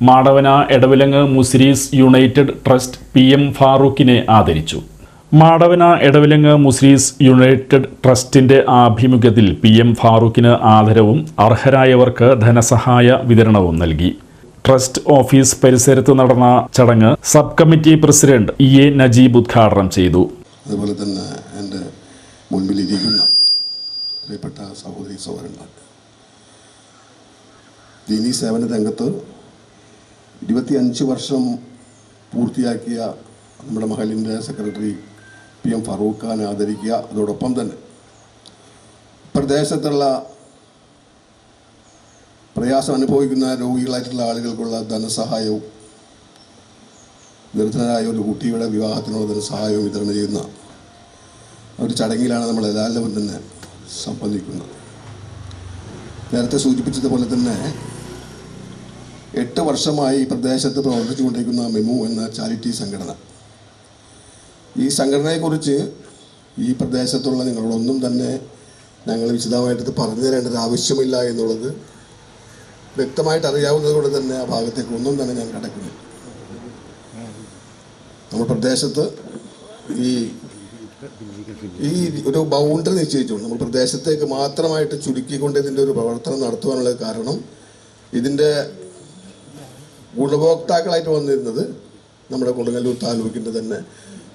Madavana Edavilangu Muziris united trust P M ഫാറൂഖിനെ ആദരിച്ചു. Madavana Edavilangu Muziris United ട്രസ്റ്റിന്റെ ആഭിമുഖ്യത്തിൽ പി എം ഫാറൂഖിന് ആദരവും അർഹരായവർക്ക് ധനസഹായ വിതരണവും നൽകി. ട്രസ്റ്റ് ഓഫീസ് പരിസരത്ത് നടന്ന ചടങ്ങ് sub committee president E A Najeeb ഉദ്ഘാടനം ചെയ്തു. അതുപോലെ തന്നെ എന്റെ മുൻപിലിരിക്കുന്ന പ്രിയപ്പെട്ട സഹോദരി സഹോദരന്മാർ ദീനീ സേവന രംഗത്ത് ഇരുപത്തിയഞ്ച് വർഷം പൂർത്തിയാക്കിയ നമ്മുടെ മഹലിന്റെ secretary P M Farooq Khan ആദരിക്കുക അതോടൊപ്പം തന്നെ പ്രദേശത്തുള്ള പ്രയാസം അനുഭവിക്കുന്ന രോഗികളായിട്ടുള്ള ആളുകൾക്കുള്ള ധനസഹായവും നിർധനരായ ഒരു കുട്ടിയുടെ വിവാഹത്തിനുള്ള ധനസഹായവും വിതരണം ചെയ്യുന്ന ഒരു ചടങ്ങിലാണ് നമ്മൾ എല്ലാവരും തന്നെ സംബന്ധിക്കുന്നത്. നേരത്തെ സൂചിപ്പിച്ചതുപോലെ തന്നെ എട്ട് വർഷമായി ഈ പ്രദേശത്ത് പ്രവർത്തിച്ചുകൊണ്ടിരിക്കുന്ന മെമു എന്ന ചാരിറ്റി സംഘടന. ഈ സംഘടനയെക്കുറിച്ച് ഈ പ്രദേശത്തുള്ള നിങ്ങളോടൊന്നും തന്നെ ഞങ്ങൾ വിശദമായിട്ട് പറഞ്ഞു തരേണ്ട ആവശ്യമില്ല എന്നുള്ളത് വ്യക്തമായിട്ട് അറിയാവുന്നത് കൊണ്ട് തന്നെ ആ ഭാഗത്തേക്ക് ഒന്നും തന്നെ ഞാൻ കടക്കുന്നു നമ്മുടെ പ്രദേശത്ത് ഈ ഈ ഒരു ബൗണ്ടറി നിശ്ചയിച്ചുകൊണ്ട് നമ്മൾ പ്രദേശത്തേക്ക് മാത്രമായിട്ട് ചുരുക്കിക്കൊണ്ട് ഇതിന്റെ ഒരു പ്രവർത്തനം നടത്തുവാനുള്ള കാരണം ഇതിന്റെ ഗുണഭോക്താക്കളായിട്ട് വന്നിരുന്നത് നമ്മുടെ കൊടുങ്ങല്ലൂർ താലൂക്കിന്റെ തന്നെ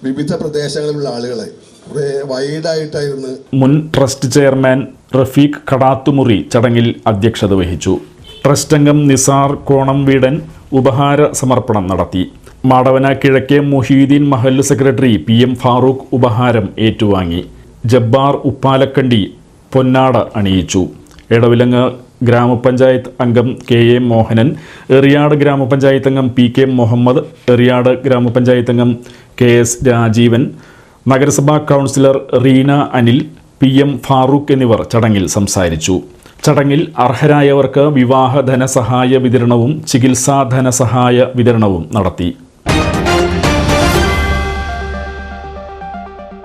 വിവിധ പ്രദേശങ്ങളിലുള്ള ആളുകളെ. കുറേ വൈഡായിട്ടായിരുന്നു മുൻ ട്രസ്റ്റ് ചെയർമാൻ റഫീഖ് കടാത്തുമുറി ചടങ്ങിൽ അധ്യക്ഷത വഹിച്ചു. ട്രസ്റ്റ് അംഗം നിസാർ കോണം വീടൻ ഉപഹാര സമർപ്പണം നടത്തി. മാടവന കിഴക്കേ മുഹീദ്ദീൻ മഹല്ല് സെക്രട്ടറി പി എം ഫാറൂഖ് ഉപഹാരം ഏറ്റുവാങ്ങി. ജബ്ബാർ ഉപ്പാലക്കണ്ടി പൊന്നാട അണിയിച്ചു. എടവിലങ്ങ് ഗ്രാമപഞ്ചായത്ത് അംഗം കെ എ മോഹനൻ എറിയാട് ഗ്രാമപഞ്ചായത്ത് അംഗം പി കെ മുഹമ്മദ് എറിയാട് ഗ്രാമപഞ്ചായത്ത് അംഗം കെ എസ് രാജീവൻ നഗരസഭാ councillor Reena Anil P M Farooq എന്നിവർ ചടങ്ങിൽ സംസാരിച്ചു. ചടങ്ങിൽ അർഹരായവർക്ക് വിവാഹ ധനസഹായ വിതരണവും ചികിത്സാ ധനസഹായ വിതരണവും നടത്തി.